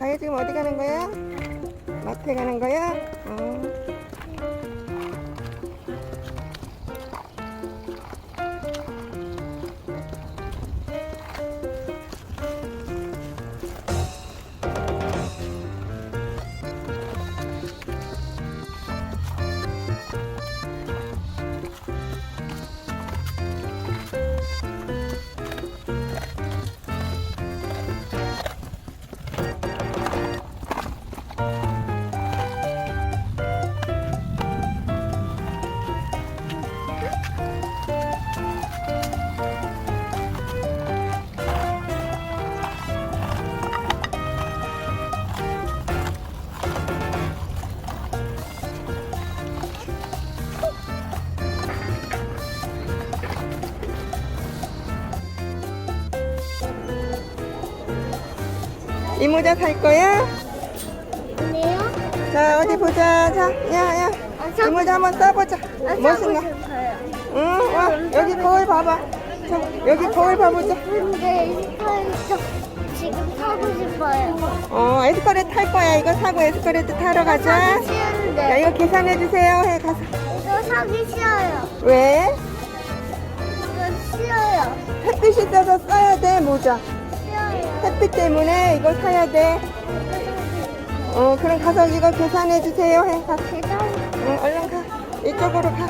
다혜 지금 어디 가는 거야? 마트에 가는 거야? 어. 모자 살 거야? 아니요. 자 어디 보자. 자, 야, 야. 아, 저- 이 모자 한번 써보자. 아, 멋있나? 응, 와 여기 거울 봐봐. 자, 여기 거울 봐보자. 근데 스타일도 지금 타고 싶어요. 어, 에스컬레이터 탈 거야. 이거 사고 에스컬레이터 타러 가자. 사기 야, 싫은데. 이거 계산해 주세요. 해 가서. 이거 사기 싫어요. 왜? 이거 싫어요. 햇빛이 있어서 써야 돼 모자. 햇빛 때문에 이거 사야 돼. 어, 그럼 가서 이거 계산해 주세요. 해 가. 응, 얼른 가. 이쪽으로 가.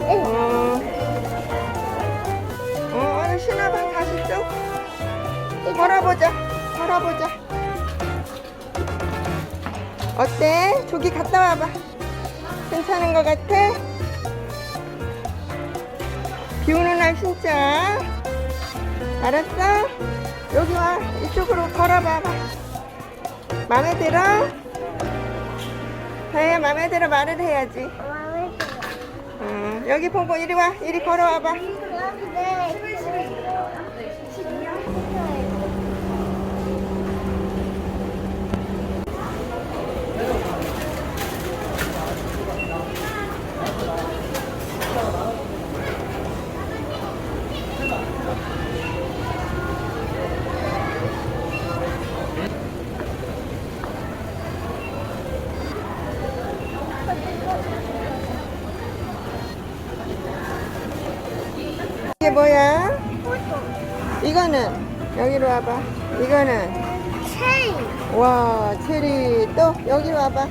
어, 어, 얼른 신호방 가시죠. 걸어보자. 걸어보자. 어때? 저기 갔다 와봐. 괜찮은 것 같아? 비 오는 날 진짜. 알았어? 여기 와. 이쪽으로 걸어봐봐. 마음에 들어? 다혜야 마음에 들어 말을 해야지. 마음에 들어. 응, 여기 보고 이리 와. 이리 걸어와봐. 근데 이게 뭐야? 이거는 여기로 와봐. 이거는 체인. 와 체리 또 여기 와봐.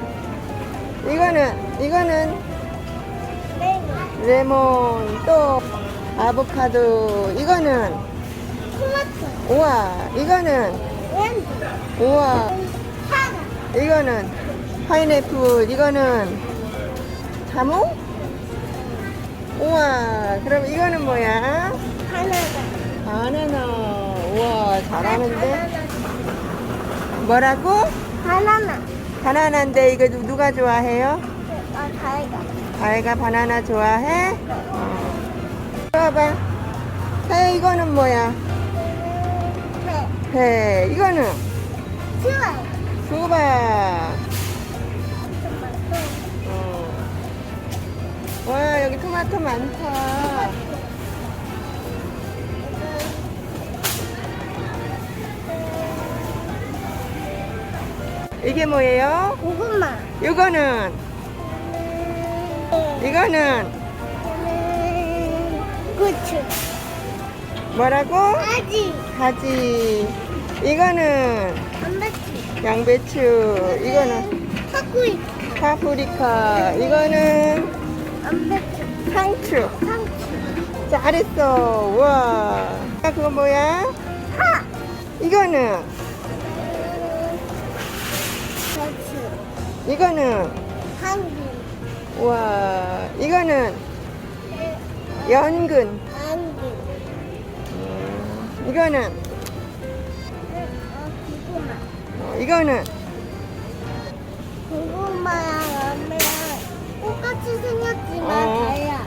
이거는 이거는 레몬. 레몬 또 아보카도 이거는 토마토. 우와 이거는 렌즈. 우와 사과. 이거는 파인애플 이거는 자몽? 우와 그럼 이거는 뭐야? 바나나. 바나나 우와 잘하는데 뭐라고? 바나나. 바나나인데 이거 누- 누가 좋아해요? 아, 다이가. 아이가 바나나 좋아해? 어. 봐봐 해 이거는 뭐야? 네. 배 이거는 좋아요. 수박 어. 와 여기 토마토 많다 이게 뭐예요? 고구마. 이거는 이거는 고추. 뭐라고? 아지. 가지 이거는 단백질. 양배추 이거는 파구이. 파프리카 이거는 단백질. 상추 상추. 잘했어 우와 아, 그거 뭐야? 파. 이거는 이거는 한국. 우와 이거는 연근. 음, 이거는 어, 고구마. 어, 이거는 고구마랑 라면랑 똑같이 생겼지만 어. 달라.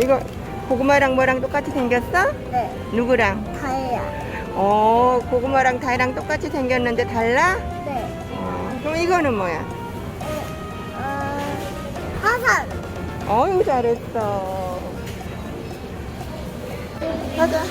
이거 고구마랑 뭐랑 똑같이 생겼어? 네. 누구랑? 달라. 어 고구마랑 다이랑 똑같이 생겼는데 달라? 네. 어, 그럼 이거는 뭐야? 어, 화산. 어유 잘했어. 가자.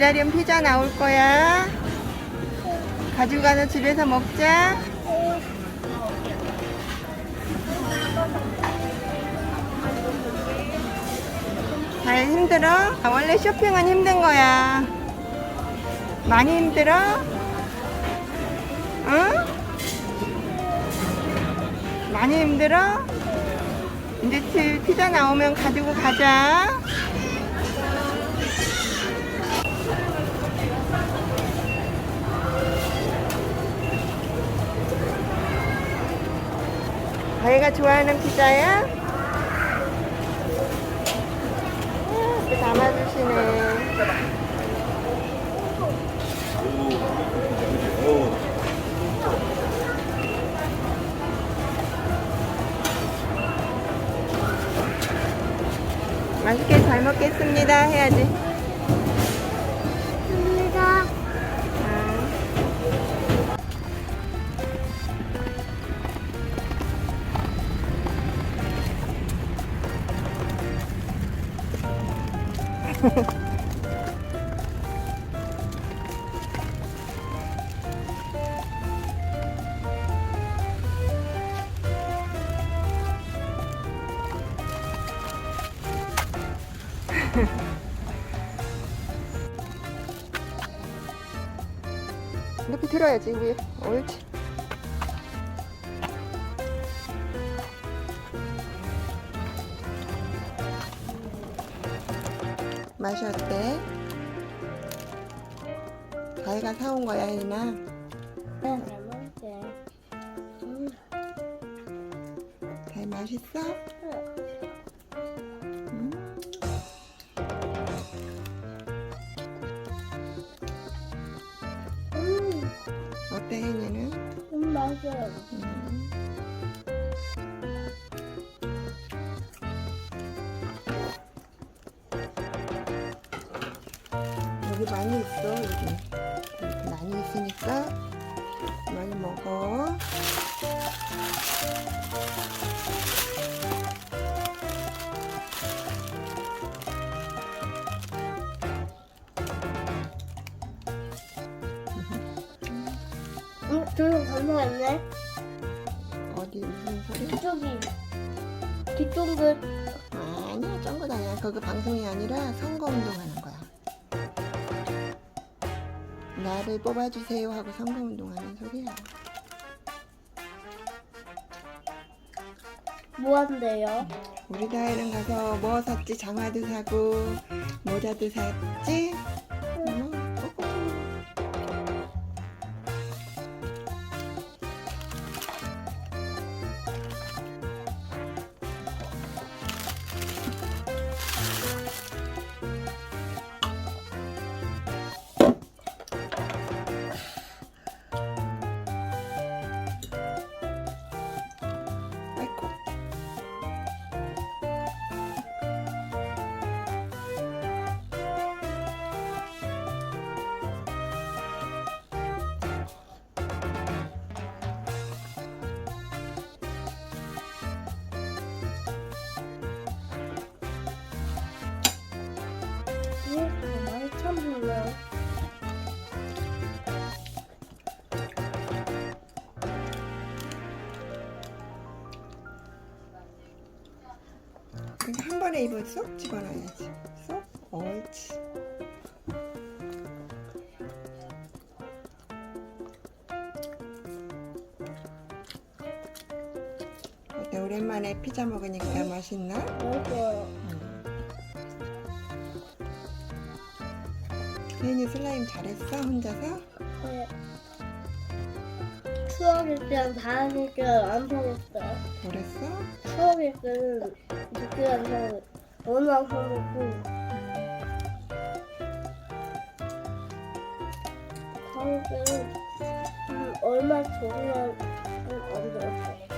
기다리면 피자 나올 거야. 가지고 가서 집에서 먹자. 잘 힘들어? 아, 원래 쇼핑은 힘든 거야. 많이 힘들어? 응? 많이 힘들어? 이제 집 피자 나오면 가지고 가자. 아이가 좋아하는 피자야? 아, 이렇게 담아주시네. 맛있게 잘 먹겠습니다. 해야지. 이렇게 들어야지 위에 옳지 맛이 어때? 다이가 사온 거야 혜인아 네, 잘 먹을게. 음, 다이 맛있어? 음. 여기 많이 있어 여기 이렇게 많이 있으니까 많이 먹어 음, 저는 감사했네. 어디 무슨 소리? 이쪽이 뒷동글. 아니야 쩐것 아니야 그거 방송이 아니라 선거 운동 하는 나를 뽑아주세요 하고 선거운동 하는 소리야 뭐 한대요? 우리 다이는 가서 뭐 샀지? 장화도 사고 모자도 샀지? 몰라요. 한 번에 입을 쏙 집어넣어야지. 쏙. 옳지. 네, 오랜만에 피자 먹으니까 네? 맛있나? 맛있어요. 세인이 슬라임 잘했어 혼자서? 네. 추억일 때랑 다행일 때랑 안 통했어요. 그랬어? 추억일 때는 통했어요. 너무 안 통했고. 다음 때는 음, 얼마 전에 안 들었어요.